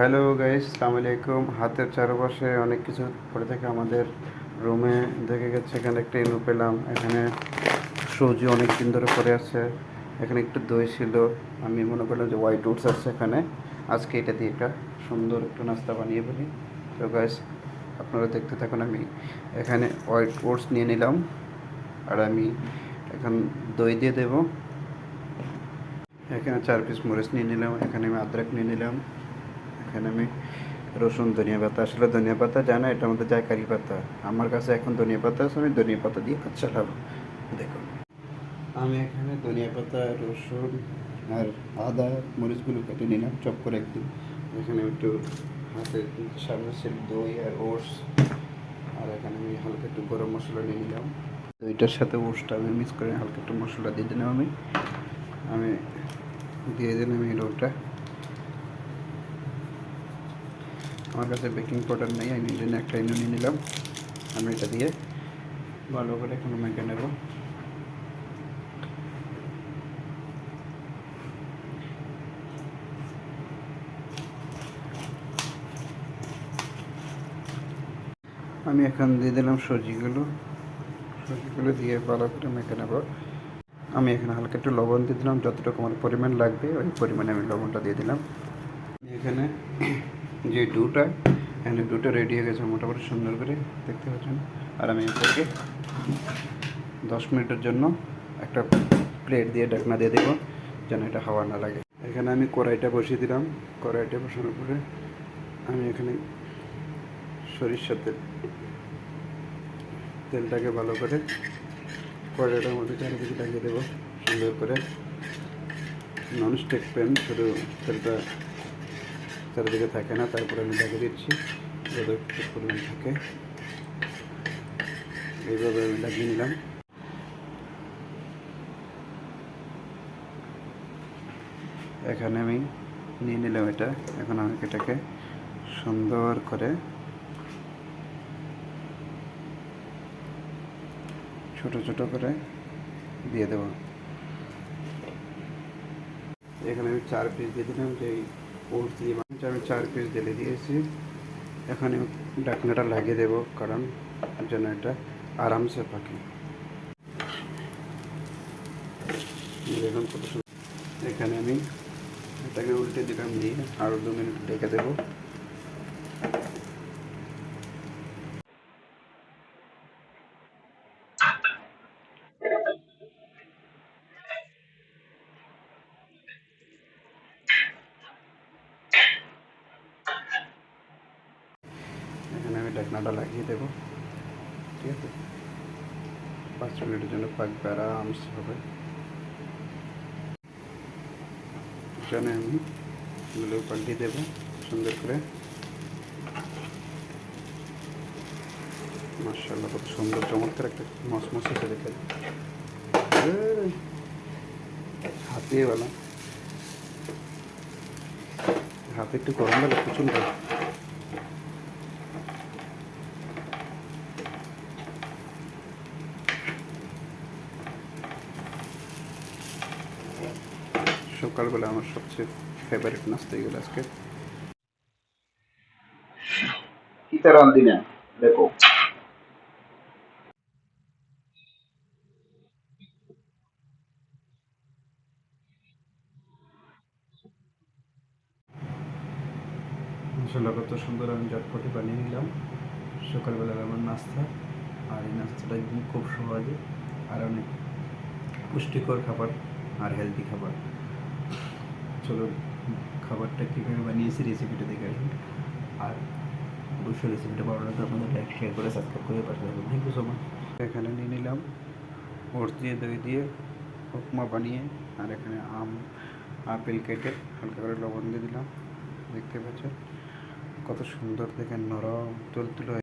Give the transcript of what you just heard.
Hello guys সালাম আলাইকুম। হাতের চারপাশে অনেক কিছু পড়ে থাকে আমাদের রুমে দেখে গেছে, এখানে একটা ইনু পেলাম। এখানে সবজি অনেক দিন ধরে পড়ে আছে। এখানে একটু দই ছিল। আমি মনে করলাম যে হোয়াইট ওটস আছে এখানে। আজকে এটা দিয়ে একটা সুন্দর একটু নাস্তা বানিয়ে ফেলি তো গাইস, আপনারা দেখতে থাকুন, আমি এখানে হোয়াইট ওটস নিয়ে নিলাম। আর আমি এখন দই দিয়ে দেবো। এখানে চার পিস মরিচ নিয়ে নিলাম। এখানে আমি আদরক নিয়ে নিলাম। এখানে আমি রসুন, ধনিয়া পাতা। আসলে ধনিয়া পাতা যায় না এটার মধ্যে যায় কারি পাতা। আমার কাছে এখন ধনিয়া পাতা আছে, আমি ধনিয়া পাতা দিয়ে কাজ চালাবো। দেখুন। আমি এখানে ধনিয়া পাতা, রসুন আর আদা, মরিচগুলো কেটে নিলাম, চপ করে একদিন। এখানে একটু হাতে সামনে ছিল দই আর ওটস। আর এখানে আমি হালকা একটু গরম মশলা নিয়ে নিলাম। দইটার সাথে ওটসটা আমি মিক্স করে হালকা একটু মশলা দিয়ে দিলাম আমি। আমি দিয়ে দিলাম এই রোলটা। আমার কাছে বেকিং পাউডার নেই, আমি জন্য একটা ইনো নিয়ে নিলাম। আমি এটা দিয়ে ভালো করে এখন মেখে নেব। আমি এখন দিয়ে দিলাম সবজিগুলো সবজিগুলো দিয়ে ভালো করে মেখে নেব। আমি এখানে হালকা একটু লবণ দিয়ে দিলাম, যতটুকু আমার পরিমাণ লাগবে, ওই পরিমাণে আমি লবণটা দিয়ে দিলাম। এখানে যে ডুটা এখানে ডুটা রেডি হয়ে গেছে, মোটামুটি সুন্দর করে দেখতে পাচ্ছেন। আর আমি এটাকে দশ মিনিটের জন্য একটা প্লেট দিয়ে ঢাকনা দিয়ে দেবো, যেন এটা হাওয়া না লাগে। এখানে আমি কড়াইটা বসিয়ে দিলাম। কড়াইটা বসানোর পরে আমি এখানে সরিষার তেল, তেলটাকে ভালো করে কড়াইটার মধ্যে চারিদিকে লাগিয়ে দেবো। সুন্দর করে ননস্টিক প্যান শুধু তেলটা চারিদিকে থাকে না, তারপরে আমি লাগিয়ে দিচ্ছি যত পরিমাণ থাকে। এইভাবে আমি লাগিয়ে নিলাম। এখানে আমি নিয়ে নিলাম এটা। এখন আমি এটাকে সুন্দর করে ছোট ছোট করে দিয়ে দেবো। এখানে আমি চার পিস দিয়ে দিলাম যে ওটস দিয়ে আমি চার পিস ঢেলে দিয়েছি। এখানে ডাকনাটা লাগিয়ে দেবো, কারণ যেন এটা আরামসে পাখি দেখুন কত এখানে আমি এটাকে উল্টে দিলাম দিয়ে আরও দু মিনিট ডেকে দেবো এখানে আমি ঢাকনাটা লাগিয়ে দেবো। ঠিক আছে? পাঁচ মিনিটের জন্য পাকবে আরামসে হবে এখানে আমি এগুলো পাল্টিয়ে দেবো সুন্দর করে। মার্শাল্লাহ কত সুন্দর, চমৎকার একটা মসমস এসে দেখে হাতে বলা। হাতে একটু গরম লাগে প্রচণ্ড। সকালবেলা আমার সবচেয়ে ফেভারিট নাস্তা এগুলো আজকে। দেখো। মশলা কত সুন্দর আমি চটপটি বানিয়ে নিলাম। সকালবেলার আমার নাস্তা। আর এই নাস্তাটা একদম খুব সহজে আর অনেক পুষ্টিকর খাবার আর হেলদি খাবার। চলো খাবারটা কীভাবে বানিয়েছি রেসিপিটা দেখে আসুন আর অবশ্যই রেসিপিটা ভালো লাগলে আপনাদের লাইক শেয়ার করে সাবস্ক্রাইব করে পাশে থাকবেন থ্যাংক ইউ সো মাচ এখানে নিয়ে নিলাম ওটস দিয়ে, দই দিয়ে, উপমা বানিয়ে, আর এখানে আম, আপেল কেটে হালকা করে লবণ দিয়ে দিলাম। দেখতে পাচ্ছেন কত সুন্দর দেখেন নরম, তুলতুলো